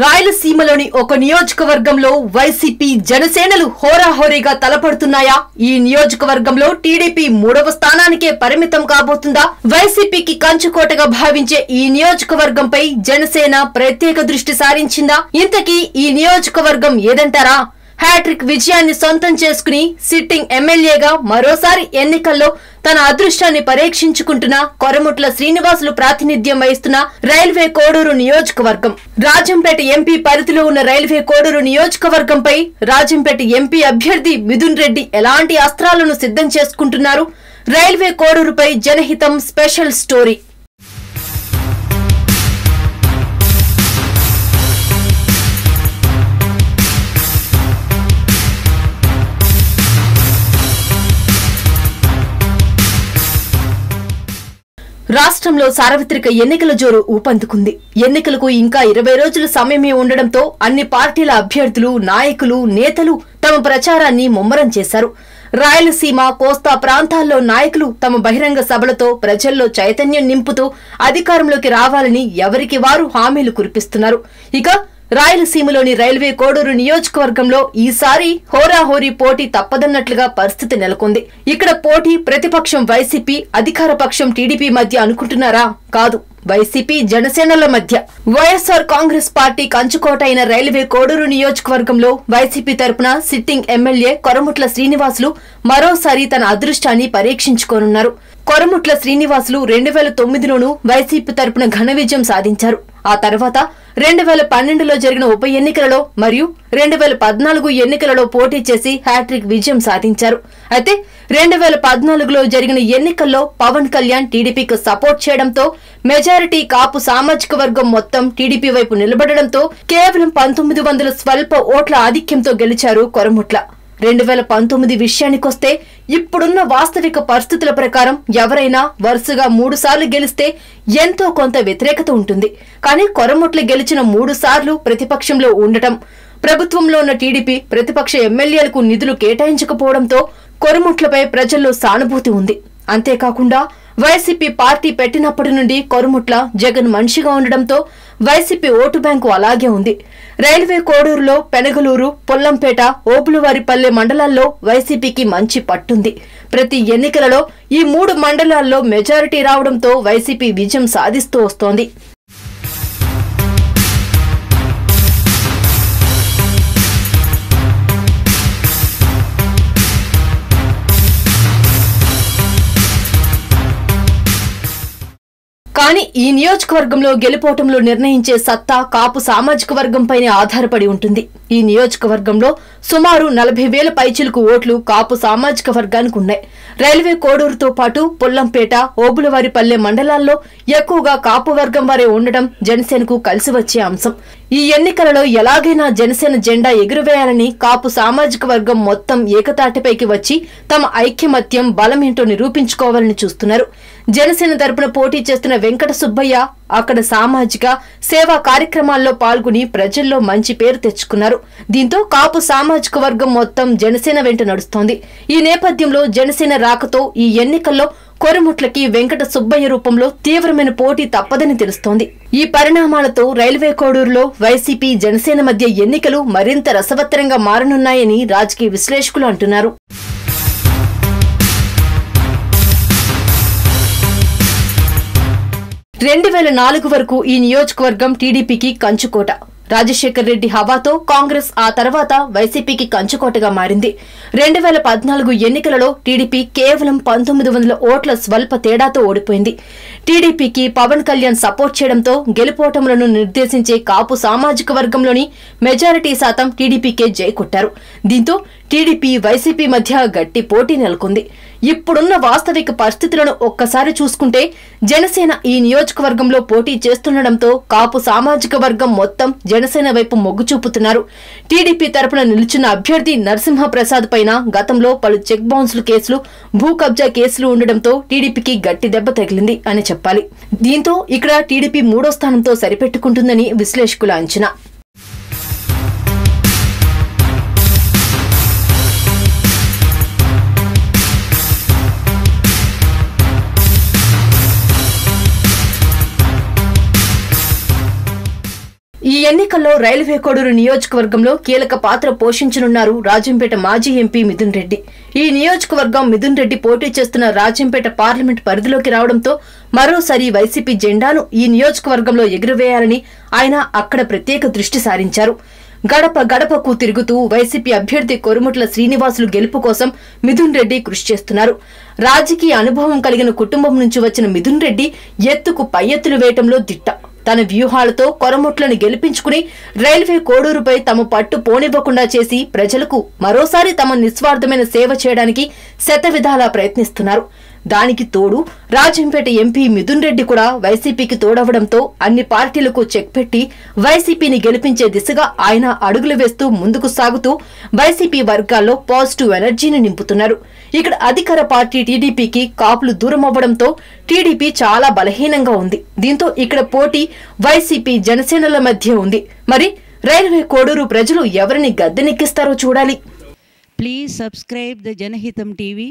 రాయలసీమలోని ఒక నియోజకవర్గంలో వైసీపీ జనసేనలు హోరాహోరీగా తలపడుతున్నాయా? ఈ నియోజకవర్గంలో టీడీపీ మూడవ స్థానానికే పరిమితం కాబోతుందా? వైసీపీకి కంచుకోటగా భావించే ఈ నియోజకవర్గంపై జనసేన ప్రత్యేక దృష్టి సారించిందా? ఇంతకీ ఈ నియోజకవర్గం ఏదంటారా? హ్యాట్రిక్ విజయాన్ని సొంతం చేసుకుని సిట్టింగ్ ఎమ్మెల్యేగా మరోసారి ఎన్నికల్లో తన అదృష్టాన్ని పరీక్షించుకుంటున్న కొరముట్ల శ్రీనివాసులు ప్రాతినిధ్యం వహిస్తున్న రైల్వే కోడూరు నియోజకవర్గం. రాజంపేట ఎంపీ పరిధిలో ఉన్న రైల్వే కోడూరు నియోజకవర్గంపై రాజంపేట ఎంపీ అభ్యర్థి మిథున్ రెడ్డి ఎలాంటి అస్త్రాలను సిద్ధం చేసుకుంటున్నారు? రైల్వే కోడూరుపై జనహితం స్పెషల్ స్టోరీ. రాష్ట్రంలో సార్వత్రిక ఎన్నికల జోరు ఊపందుకుంది. ఎన్నికలకు ఇంకా ఇరవై రోజుల సమయమే ఉండడంతో అన్ని పార్టీల అభ్యర్థులు నాయకులు నేతలు తమ ప్రచారాన్ని ముమ్మరం చేశారు. రాయలసీమ కోస్తా ప్రాంతాల్లో నాయకులు తమ బహిరంగ సభలతో ప్రజల్లో చైతన్యం నింపుతూ అధికారంలోకి రావాలని ఎవరికి వారు హామీలు కురిపిస్తున్నారు. ఇక రాయలసీమలోని రైల్వే కోడూరు నియోజకవర్గంలో ఈసారి హోరాహోరీ పోటీ తప్పదన్నట్లుగా పరిస్థితి నెలకొంది. ఇక్కడ పోటీ ప్రతిపక్షం వైసీపీ అధికార పక్షం టీడీపీ మధ్య అనుకుంటున్నారా? కాదు వైసీపీ జనసేనల మధ్య. వైఎస్ఆర్ కాంగ్రెస్ పార్టీ కంచుకోట అయిన రైల్వే కోడూరు నియోజకవర్గంలో వైసీపీ తరపున సిట్టింగ్ ఎమ్మెల్యే కొరముట్ల శ్రీనివాసులు మరోసారి తన అదృష్టాన్ని పరీక్షించుకోనున్నారు. కొరముట్ల శ్రీనివాసులు రెండు వేల తొమ్మిదిలోనూ వైసీపీ తరపున ఘన విజయం సాధించారు. ఆ తర్వాత రెండు వేల పన్నెండులో జరిగిన ఉప ఎన్నికలలో మరియు రెండు వేల పద్నాలుగు ఎన్నికలలో పోటీ చేసి హ్యాట్రిక్ విజయం సాధించారు. అయితే రెండు వేల పద్నాలుగులో జరిగిన ఎన్నికల్లో పవన్ కళ్యాణ్ టీడీపీకి సపోర్ట్ చేయడంతో మెజారిటీ కాపు సామాజిక వర్గం మొత్తం టీడీపీ వైపు నిలబడడంతో కేవలం పంతొమ్మిది వందల స్వల్ప ఓట్ల ఆధిక్యంతో గెలిచారు కొరముట్ల. రెండు వేల పంతొమ్మిది విషయానికొస్తే ఇప్పుడున్న వాస్తవిక పరిస్థితుల ప్రకారం ఎవరైనా వరుసగా మూడు సార్లు గెలిస్తే ఎంతో కొంత వ్యతిరేకత ఉంటుంది. కానీ కొరముట్లు గెలిచిన మూడు సార్లు ప్రతిపక్షంలో ఉండటం ప్రభుత్వంలో ఉన్న టీడీపీ ప్రతిపక్ష ఎమ్మెల్యేలకు నిధులు కేటాయించకపోవడంతో కొరముట్లపై ప్రజల్లో సానుభూతి ఉంది. అంతేకాకుండా వైసీపీ పార్టీ పెట్టినప్పటి నుండి కొరుముట్ల జగన్ మనిషిగా ఉండడంతో వైసీపీ ఓటు బ్యాంకు అలాగే ఉంది. రైల్వే కోడూరులో పెనగలూరు పొల్లంపేట ఓపులవారిపల్లె మండలాల్లో వైసీపీకి మంచి పట్టుంది. ప్రతి ఎన్నికలలో ఈ మూడు మండలాల్లో మెజారిటీ రావడంతో వైసీపీ విజయం సాధిస్తూ వస్తోంది. కానీ ఈ నియోజకవర్గంలో గెలుపోవటంలో నిర్ణయించే సత్తా కాపు సామాజిక వర్గంపైనే ఆధారపడి ఉంటుంది. ఈ నియోజకవర్గంలో సుమారు నలభై వేల పైచిలకు ఓట్లు కాపు సామాజిక వర్గానికి ఉన్నాయి. రైల్వే కోడూరుతో పాటు పొల్లంపేట ఓబులవారిపల్లె మండలాల్లో ఎక్కువగా కాపు వర్గం వారే ఉండడం జనసేనకు కలిసి వచ్చే అంశం. ఈ ఎన్నికలలో ఎలాగైనా జనసేన జెండా ఎగురవేయాలని కాపు సామాజిక వర్గం మొత్తం ఏకతాటిపైకి వచ్చి తమ ఐక్యమత్యం బలమేంటో నిరూపించుకోవాలని చూస్తున్నారు. జనసేన తరపున పోటీ చేస్తున్న వెంకట సుబ్బయ్య అక్కడ సామాజిక సేవా కార్యక్రమాల్లో పాల్గొని ప్రజల్లో మంచి పేరు తెచ్చుకున్నారు. దీంతో కాపు సామాజిక వర్గం మొత్తం జనసేన వెంట నడుస్తోంది. ఈ నేపథ్యంలో జనసేన రాకతో ఈ ఎన్నికల్లో కొరముట్లకి వెంకట సుబ్బయ్య రూపంలో తీవ్రమైన పోటీ తప్పదని తెలుస్తోంది. ఈ పరిణామాలతో రైల్వే కోడూరులో వైసీపీ జనసేన మధ్య ఎన్నికలు మరింత రసవత్తరంగా మారనున్నాయని రాజకీయ విశ్లేషకులు అంటున్నారు. రెండు వేల నాలుగు వరకు ఈ నియోజకవర్గం టీడీపీకి కంచుకోట. రాజశేఖర్ రెడ్డి హవాతో కాంగ్రెస్ ఆ తర్వాత వైసీపీకి కంచుకోటగా మారింది. రెండు వేల పద్నాలుగు ఎన్నికలలో టీడీపీ కేవలం పంతొమ్మిది వందల ఓట్ల స్వల్ప తేడాతో ఓడిపోయింది. టీడీపీకి పవన్ కళ్యాణ్ సపోర్ట్ చేయడంతో గెలుపోటములను నిర్దేశించే కాపు సామాజిక వర్గంలోని మెజారిటీ శాతం టీడీపీకే జై కొట్టారు దీంతో టీడీపీ వైసీపీ మధ్య గట్టి పోటీ నెలకొంది. ఇప్పుడున్న వాస్తవిక పరిస్థితులను ఒక్కసారి చూసుకుంటే జనసేన ఈ నియోజకవర్గంలో పోటీ చేస్తుండటంతో కాపు సామాజిక వర్గం మొత్తం జనసేన వైపు మొగ్గు చూపుతున్నారు. టీడీపీ తరపున నిలుచున్న అభ్యర్థి నరసింహప్రసాద్ పైన గతంలో పలు చెక్ బౌన్స్లు కేసులు భూ కబ్జా కేసులు ఉండడంతో టీడీపీకి గట్టి దెబ్బ తగిలింది అని చెప్పాలి. దీంతో ఇక్కడ టీడీపీ మూడో స్థానంతో సరిపెట్టుకుంటుందని విశ్లేషకుల అంచనా. ఈ ఎన్నికల్లో రైల్వే కోడూరు నియోజకవర్గంలో కీలక పాత్ర పోషించనున్నారు రాజంపేట మాజీ ఎంపీ మిథున్ రెడ్డి. ఈ నియోజకవర్గం మిథున్ రెడ్డి పోటీ చేస్తున్న రాజంపేట పార్లమెంట్ పరిధిలోకి రావడంతో మరోసారి వైసీపీ జెండాను ఈ నియోజకవర్గంలో ఎగురవేయాలని ఆయన అక్కడ ప్రత్యేక దృష్టి సారించారు. గడప గడపకు తిరుగుతూ వైసీపీ అభ్యర్థి కొరుముట్ల శ్రీనివాసులు గెలుపు కోసం మిథున్ రెడ్డి కృషి చేస్తున్నారు. రాజకీయ అనుభవం కలిగిన కుటుంబం నుంచి వచ్చిన మిథున్ రెడ్డి ఎత్తుకు పై ఎత్తులు వేయటంలో దిట్ట. తన వ్యూహాలతో కొరముట్లను గెలిపించుకుని రైల్వే కోడూరుపై తమ పట్టు పోనివ్వకుండా చేసి ప్రజలకు మరోసారి తమ నిస్వార్థమైన సేవ చేయడానికి శతవిధాలా ప్రయత్నిస్తున్నారు. దానికి తోడు రాజంపేట ఎంపీ మిథున్ రెడ్డి కూడా వైసీపీకి తోడవడంతో అన్ని పార్టీలకు చెక్ పెట్టి వైసీపీని గెలిపించే దిశగా ఆయన అడుగులు వేస్తూ ముందుకు సాగుతూ వైసీపీ వర్గాల్లో పాజిటివ్ ఎనర్జీని నింపుతున్నారు. ఇక్కడ అధికార పార్టీ టీడీపీకి కాపులు దూరం అవ్వడంతో టీడీపీ చాలా బలహీనంగా ఉంది. దీంతో ఇక్కడ పోటీ వైసీపీ జనసేనల మధ్య ఉంది. మరి రైల్వే కోడూరు ప్రజలు ఎవరిని గద్దెనెక్కిస్తారో చూడాలి. Please subscribe the Janahitam TV